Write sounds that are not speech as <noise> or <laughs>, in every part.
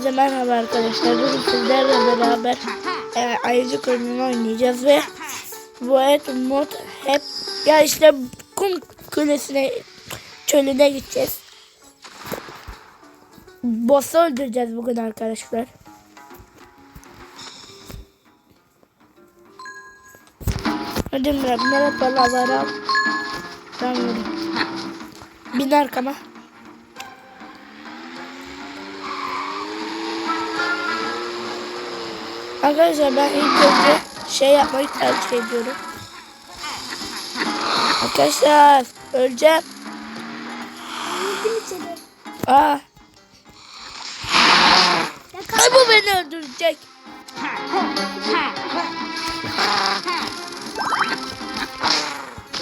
Herkese merhaba arkadaşlar. Bugün sizlerle beraber e, ayıcık oyununu oynayacağız ve et mod hep ya işte kum kulesine çölüne gideceğiz. Boss'u öldüreceğiz bugün arkadaşlar. Hadi merhaba. Tamam yürü. Bin arkama. Arkadaşlar ben ilk önce şey yapmayı tercih ediyorum. Arkadaşlar öleceğim. Aa. Ay bu beni öldürecek.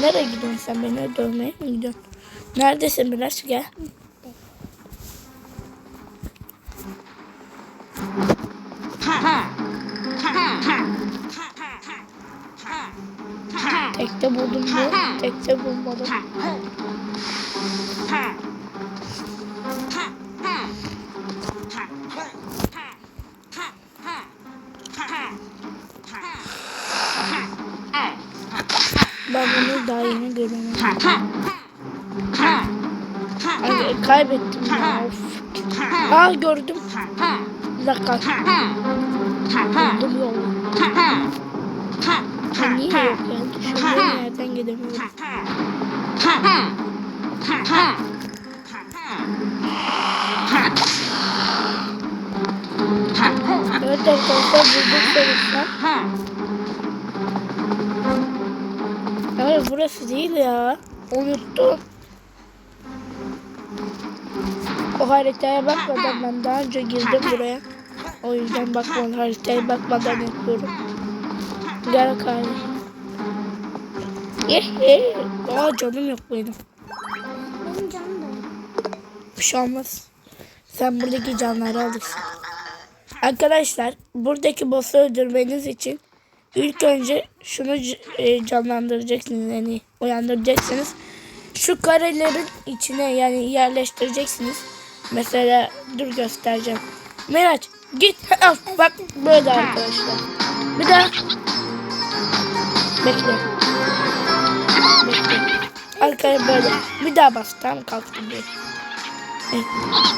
Nereye gidiyorsun sen beni öldürmeye mi gidiyorsun? Neredesin biraz gel. Tekte buldum bu. Tekte bulmadım. Ben bunu daha yeni görüyorum. Ay, kaybettim ya. Of. Aa gördüm. Bir dakika. Buldum yolu. Niye yok ya? Düşündüğüm yerden gidemiyorum. Evet arkadaşlar bulduk sonuçta. Hayır burası değil ya. Unuttum. O haritaya bakmadan ben daha önce girdim buraya. O yüzden bakmadan haritaya bakmadan yapıyorum. Gel kardeşim. Aa canım yok benim. Benim canım da. Bir şey olmaz. Sen buradaki canları alırsın. Arkadaşlar buradaki boss'u öldürmeniz için ilk önce şunu e, canlandıracaksınız yani uyandıracaksınız. Şu karelerin içine yani yerleştireceksiniz. Mesela dur göstereceğim. Miraç git al bak böyle arkadaşlar. Bir daha bekle. Arkaya böyle. Bir daha bas tamam kalktım bir. Evet.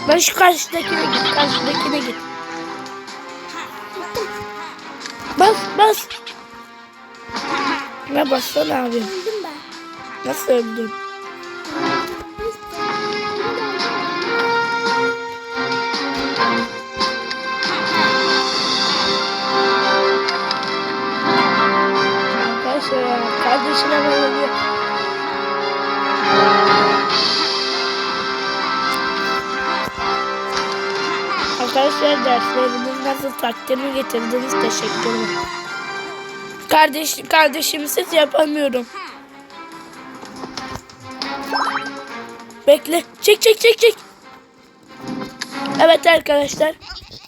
Ben şu karşıdakine git. Karşıdakine git. Bas bas. Ne bassana abi. Öldüm ben. Nasıl öldün? Kardeşime böyle Arkadaşlar dersleriniz nasıl takdirimi getirdiniz teşekkür ederim. Kardeş, kardeşimsiz yapamıyorum. Bekle. Çek çek çek çek. Evet arkadaşlar.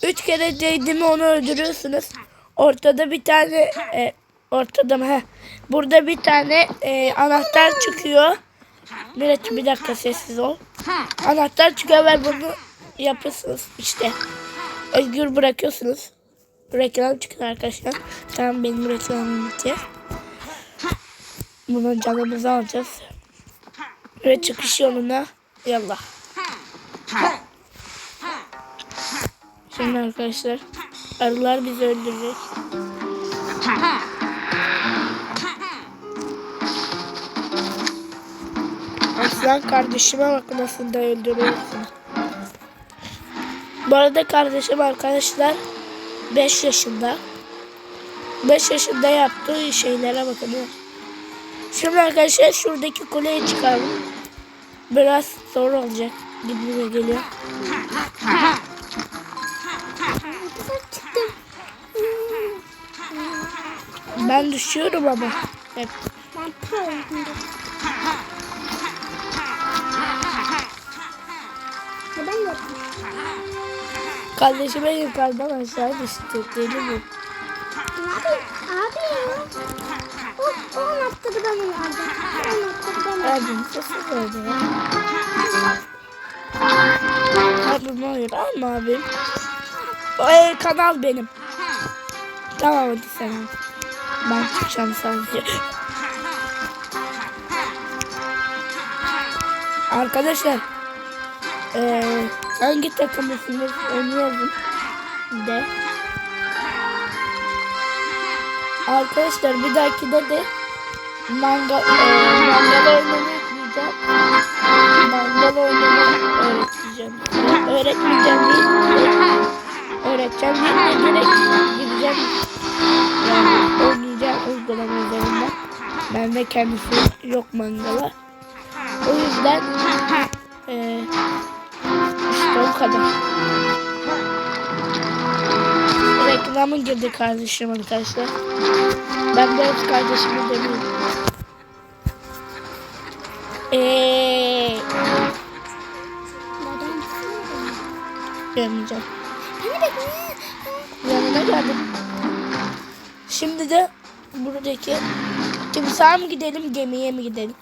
Üç kere değdi onu öldürüyorsunuz. Ortada bir tane e, ortada mı? Heh. Burada bir tane e, anahtar çıkıyor. Miraç bir dakika sessiz ol. Anahtar çıkıyor ve bunu yapıyorsunuz işte. Özgür bırakıyorsunuz. Reklam çıkıyor arkadaşlar. Tamam benim reklamım bitti. Bunu canımızı alacağız. Ve çıkış yoluna yallah. Şimdi arkadaşlar arılar bizi öldürecek. Aslan kardeşime bak nasıl da öldürüyorsun. Bu arada kardeşim arkadaşlar 5 yaşında. 5 yaşında yaptığı şeylere bakın. Şimdi arkadaşlar şuradaki kuleye çıkalım. Biraz zor olacak gibi geliyor. Ben düşüyorum ama. Hep. Ben yaptın? Kardeşime yukarıdan aşağı düştü. Deli bu. Abi, abi ya. O, o anahtarı ben aldım. O anahtarı ben aldım. Abim sessiz oldu ya. Abim hayır alma abim. O e, kanal benim. Tamam hadi sen al. Ben çıkacağım sadece. Arkadaşlar eee hangi takımısınız onu yazın de. Arkadaşlar bir dahakide de manga, eee mangal oynamayı ekleyeceğim. Mangal oynamayı öğreteceğim. Öğretmeyeceğim değil. Öğreteceğim değil de direkt gideceğim. Yani oynayacağım uygulama üzerinden. Ben de kendisi yok mangala. O yüzden eee işte o kadar. Reklama girdi kardeşim arkadaşlar. Ben de öz kardeşimi demiyorum. Eee bekle. Yanına geldim. Şimdi de buradaki timsaha mı gidelim gemiye mi gidelim?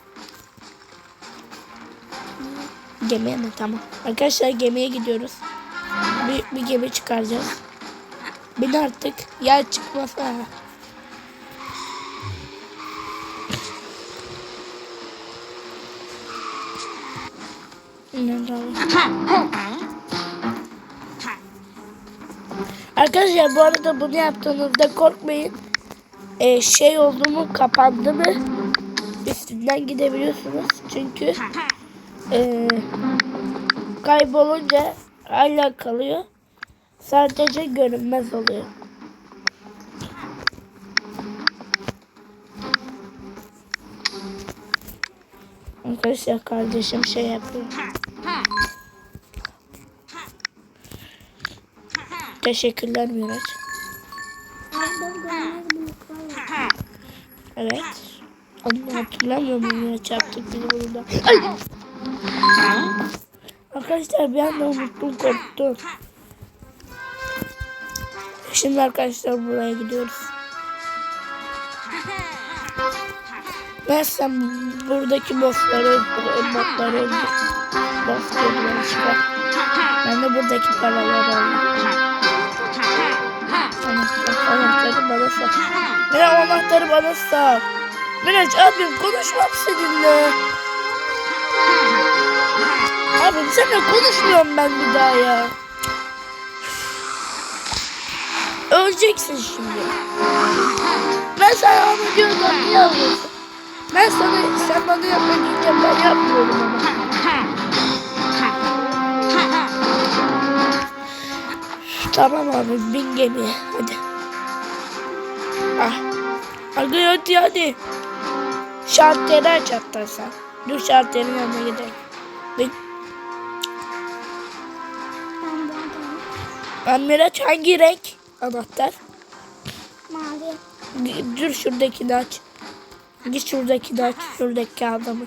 Gemiye mi? Tamam. Arkadaşlar gemiye gidiyoruz. Bir, bir gemi çıkaracağız. Bin artık. Yer çıkmasa. Arkadaşlar bu arada bunu yaptığınızda korkmayın. Ee, şey oldu mu kapandı mı üstünden gidebiliyorsunuz. Çünkü ee, kaybolunca hala kalıyor. Sadece görünmez oluyor. Arkadaşlar kardeşim şey yapıyor. Teşekkürler Miraç. Evet. Onu hatırlamıyor muyum ya çarptık biz burada. Arkadaşlar bir anda unuttum korktum. Şimdi arkadaşlar buraya gidiyoruz. Ben sen buradaki bossları botları öldür. Boss diyorlar çıkar. Ben de buradaki paraları alayım. Anahtar, anahtarı bana sat. Miraç anahtarı bana sat. Miraç abim konuşmam seninle. Abim seninle konuşmuyorum ben bir daha ya. Öleceksin şimdi. Ben sana onu diyordum niye alıyorsun? Ben sana sen bana yapma diyeceğim ben yapmıyorum ama. Tamam abi bin gemiye hadi. Ah. Hadi hadi hadi. Hatta sen. Dur şartların yanına gidelim. Ben Ben Miraç hangi renk? Anahtar. mavi. Dur şuradakini aç. Git şuradakini aç. Şuradaki adamı.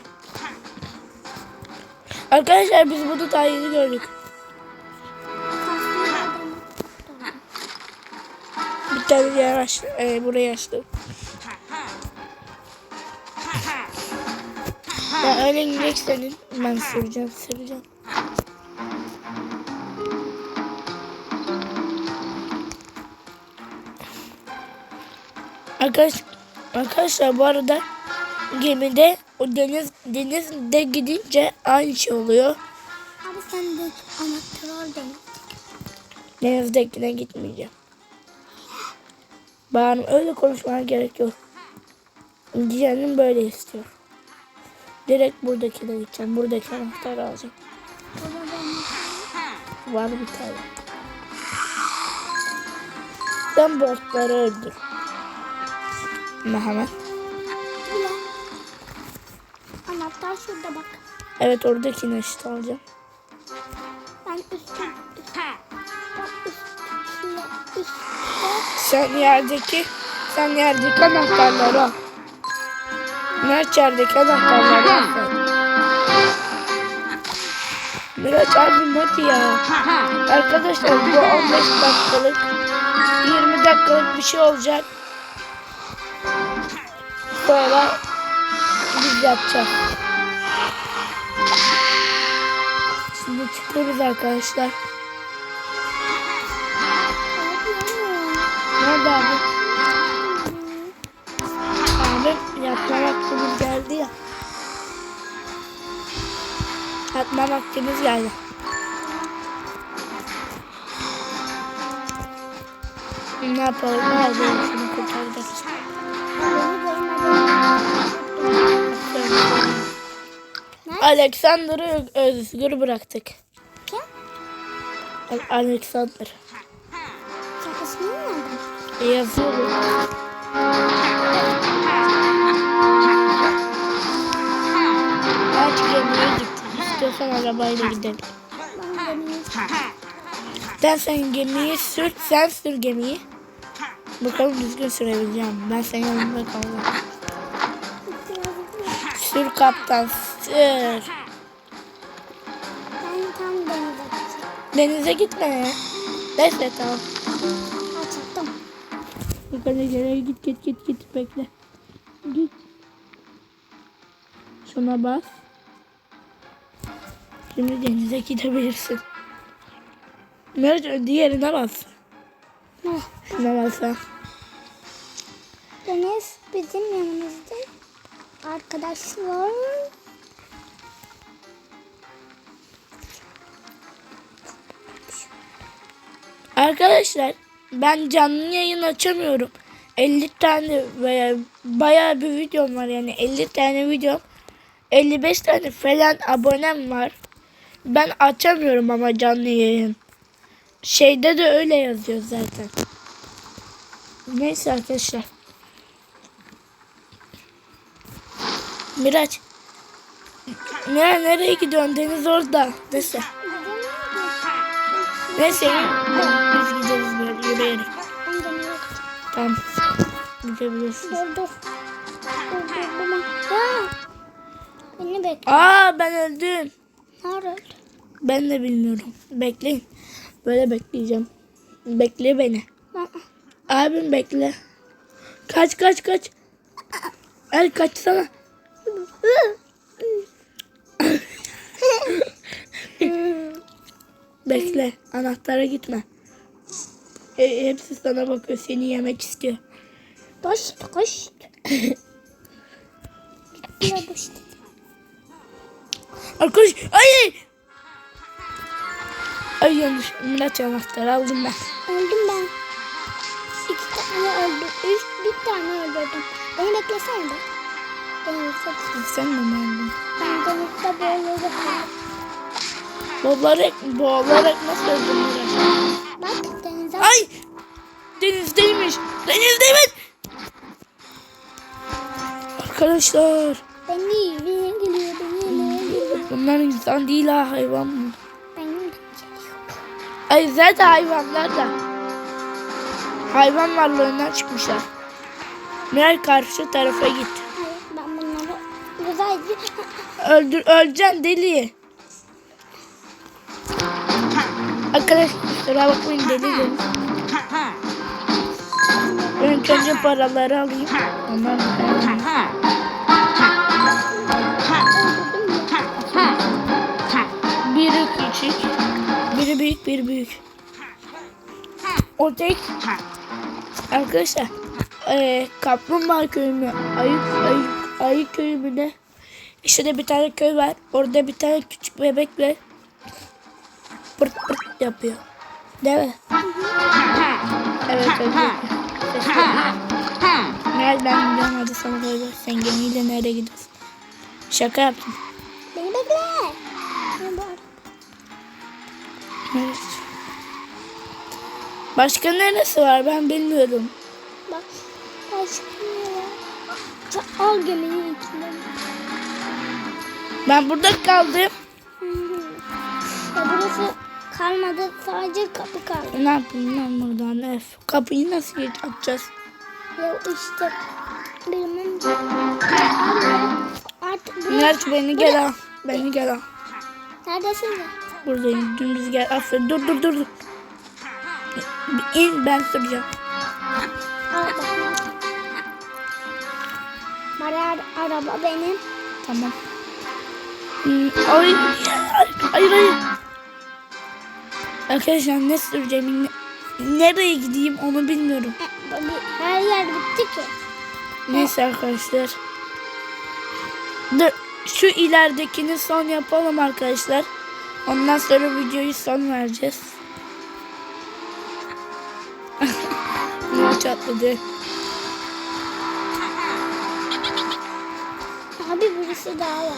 Arkadaşlar biz bunu daha yeni gördük. Bir tane yer açtı. E, burayı açtım. Ya öyle gidecek senin. Ben süreceğim süreceğim. Arkadaş, arkadaşlar bu arada gemide o deniz denizde gidince aynı şey oluyor. Abi sen de anahtarı al. Denizdekine gitmeyeceğim. Bana öyle konuşmaya gerek yok. Canım böyle istiyor. Direkt buradakine gideceğim. Buradaki anahtarı alacağım. Var bir tane. Sen botları öldür. Bile. Anahtar şurada bak. Evet oradakini işte alacağım. Ben. Üstte. Sen yerdeki sen yerdeki anahtarları al. Miraç yerdeki anahtarları al sen. Miraç abim hadi ya. Arkadaşlar bu 15 dakikalık 20 dakikalık bir şey olacak. Sonra biz yapacağız. Şimdi çıkıyoruz arkadaşlar. Nerede? Abi Yatma vaktimiz geldi. Ne yapalım? Ne yapalım? Şunu kurtaracağız. Alexander'ı özgür bıraktık. Kim? Al- Alexander. Sen ismini nereden? Yazıyorum. Aç gittik. İstiyorsan arabayla gidelim. Ben. Sen gemiyi sür. Sen sür gemiyi. Bakalım düzgün sürebileceğim. Ben senin yanında kalacağım. Sür kaptan sür. Ben tam denize gideceğim. Denize gitme. Neyse tamam. Ha çıktım. Yukarı geri git git git git bekle. Git. Şuna bas. Şimdi denize gidebilirsin. Nerede diğerine bas. Heh, Şuna. Deniz bizim yanımızda. Arkadaşlar. Arkadaşlar ben canlı yayın açamıyorum. 50 tane veya bayağı bir videom var yani 50 tane videom. 55 tane falan abonem var. Ben açamıyorum ama canlı yayın. Şeyde de öyle yazıyor zaten. Neyse arkadaşlar. Miraç. Miraç nereye gidiyorsun? Deniz orada. Neyse. Neyse. Biz gideriz böyle yürüyerek. Tamam. Gidebilirsin. Beni bekle. Aa ben öldüm. Nerede? Ben de bilmiyorum. Bekleyin. Böyle bekleyeceğim. Bekle beni. Abim bekle. Kaç kaç kaç. El kaçsana. Bekle. Anahtara gitme. E, hepsi sana bakıyor. Seni yemek istiyor. Koş koş. <laughs> Gittiler koş. Arkadaş. Ay. Ay yanlış. Murat anahtarı aldım ben. Öldüm ben. İki tane öldüm. Üç, bir tane öldürdüm. Beni beklesene de. Denizde. Sen de mi aldın? Ben denizde boğularak. Boğularak, boğularak nasıl öldün Murat? Bak denize. Ay! Denizdeymiş. Denizdeymiş. Arkadaşlar. Beni yine Bunlar insan değil ha hayvan mı? Ay zaten hayvanlar da. Hayvan varlığından çıkmışlar. Meğer karşı tarafa git. Ben bunları güzelce Öldür, öleceksin deli. Arkadaşlar bakmayın deli. Ben önce paraları alayım. Ondan <laughs> büyük, biri büyük. O tek arkadaşlar eee kaplumbağa köyü mü, ayı, ayı, ayı köyü mü ne? İşte bir tane köy var. Orada bir tane küçük bebekle pırt pırt yapıyor. Değil mi? Evet öyle. Nereden gidiyorsun hadi sana böyle. Sen gemiyle nereye gidiyorsun? Şaka yaptım. Beni bekle. Evet. Başka neresi var ben bilmiyorum. Bak. Başka ne var? Al geminin içinde. Ben burada kaldım. Hı hı. Ya burası kalmadı. Sadece kapı kaldı. Ne yapayım lan buradan? Öf. Kapıyı nasıl açacağız? Ya işte bilmem. Artık burası. Mert beni gel al. Beni gel al. Neredesin ya? Buradayım. Dümdüz gel. Aferin. Dur dur dur. İn ben süreceğim. Al bakalım. Mara araba benim. Tamam. Hmm, Ay, hayır hayır. Arkadaşlar ne süreceğim? nereye gideyim onu bilmiyorum. E, Her yer bitti ki. Neyse arkadaşlar. Dur, şu ileridekini son yapalım arkadaşlar. Ondan sonra videoyu son vereceğiz. <laughs> Ne çatladı. Abi birisi daha var.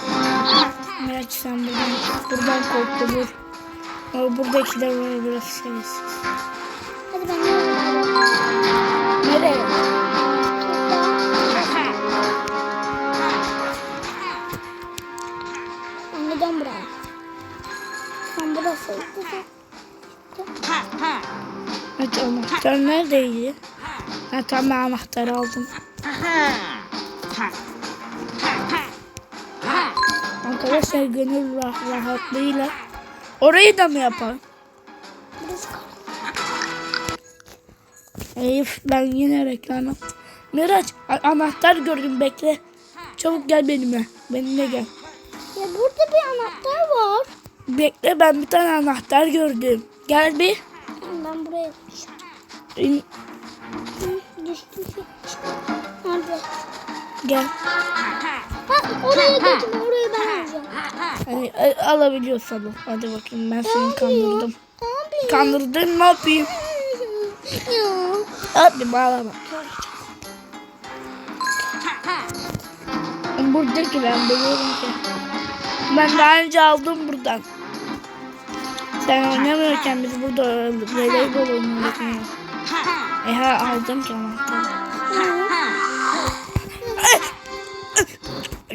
Miraç sen buradan, buradan korktu vur. Ama buradakiler var biraz şerefsiz. Hadi ben de Nereye? Evet anahtar neredeydi? Ha tamam anahtarı aldım. Arkadaşlar gönül rah rahatlığıyla orayı da mı yapalım? Eyüp ben yine reklam yaptım. Miraç anahtar gördüm bekle. Çabuk gel benimle. Benimle gel. Ya burada bir anahtar var. Bekle ben bir tane anahtar gördüm. Gel bir. Ben buraya düştüm. Düştüm. Nerede? Gel. Ha oraya gittim. Orayı ben alacağım. Hani, e, alabiliyorsan al. Hadi bakayım ben seni kandırdım. Abi. Kandırdım ne yapayım? Ya. Hadi bağlama. Buradaki ben biliyorum ki. Ben daha önce aldım buradan. Sen oynamıyorken biz burada voleybol oynuyorduk. E ha aldım ki anahtarı.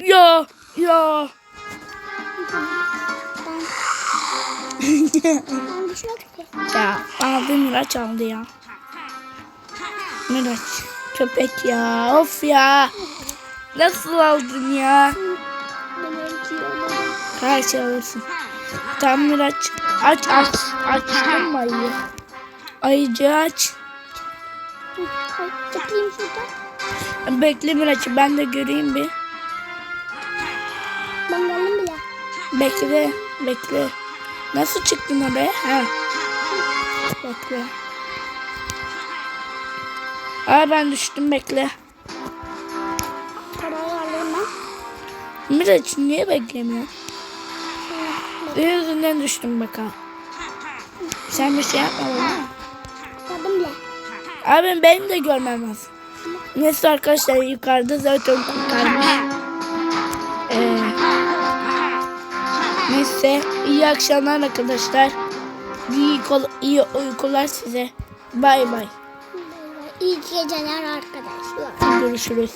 Ya ya. Ya abi Miraç aldı ya. Miraç köpek ya of ya. Nasıl aldın ya? Her şey alırsın. Tamam Miraç aç aç. Açtın mı ayıyı? Ayıcı aç. Tıklayayım şuradan. Bekle Miraç'ı ben de göreyim bir. Ben geldim bile. Bekle bekle. Nasıl çıktın oraya? Ha. Bekle. Aa ben düştüm bekle. Parayı alayım ben. Miraç niye beklemiyor? Yüzünden düştüm bak ha. Sen bir şey yapmadın değil mi? Geldim bile. Abi benim de görmem lazım. Neyse arkadaşlar yukarıda zaten kurtarmış. Ee, neyse iyi akşamlar arkadaşlar. İyi, iyi uykular size. Bay bay. İyi geceler arkadaşlar. Görüşürüz.